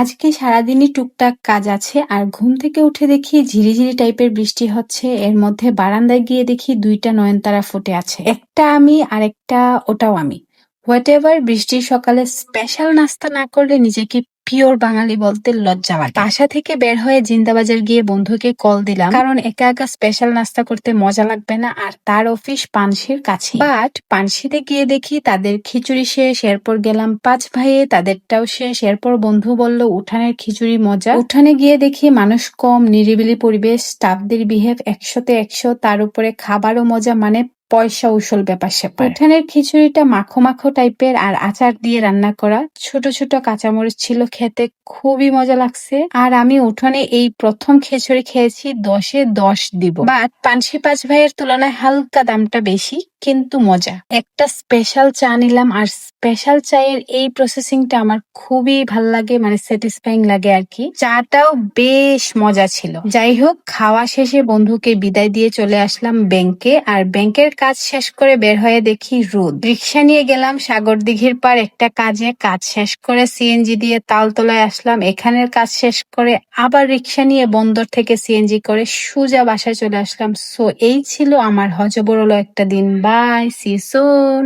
আজকে সারাদিনই টুকটাক কাজ আছে, আর ঘুম থেকে উঠে দেখি ঝিরিঝিরি টাইপের বৃষ্টি হচ্ছে। এর মধ্যে বারান্দায় গিয়ে দেখি দুইটা নয়নতারা ফুটে আছে। একটা আমি আর একটা ওটাও আমি। হোয়াট এভার বৃষ্টির সকালে স্পেশাল নাস্তা না করলে নিজেকে পিওর বাঙালি বলতে লজ্জা লাগে। বাসা থেকে বের হয়ে জিন্দাবাজার গিয়ে বন্ধুকে কল দিলাম। কারণ একা একা স্পেশাল নাস্তা করতে মজা লাগবে না আর তার অফিস পানশির কাছে বাট পানশিতে গিয়ে দেখি তাদের খিচুড়ি শেষ, এরপর গেলাম পাঁচ ভাইয়ে, তাদেরটাও শেষ। এরপর বন্ধু বলল, উঠানের খিচুড়ি মজা। উঠানে গিয়ে দেখি মানুষ কম, নিরিবিলি পরিবেশ স্টাফদের বিহেভ একশোতে একশো, তার উপরে খাবারও মজা মানে পয়সা উসল ব্যাপার স্যাপার। উঠানের খিচুড়িটা মাখো মাখো টাইপের আর আচার দিয়ে রান্না করা। ছোট ছোট কাঁচামরিচ ছিল খেতে খুবই মজা লাগছে। আর আমি উঠোনে এই প্রথম খিচুড়ি খেয়েছি দশে দশ দিব। বাট পানসি পাঁচ ভাইয়ের তুলনায় হালকা দামটা বেশি কিন্তু মজা। একটা স্পেশাল চা নিলাম আর স্পেশাল চায়ের এই প্রসেসিংটা আমার খুবই ভালো লাগে মানে স্যাটিসফাইং লাগে আর কি। চাটাও বেশ মজা ছিল। যাই হোক, খাওয়া শেষে বন্ধুকে বিদায় দিয়ে চলে আসলাম ব্যাংকে, আর ব্যাংকের কাজ শেষ করে বের হয়ে দেখি রোদ। রিক্সা নিয়ে গেলাম সাগর দিঘির পার, একটা কাজে কাজ শেষ করে সিএনজি দিয়ে তালতলায় আসলাম। এখানের কাজ শেষ করে আবার রিক্সা নিয়ে বন্দর থেকে সিএনজি করে সোজা বাসায় চলে আসলাম। সো এই ছিল আমার হজবরল একটা দিন। By C soon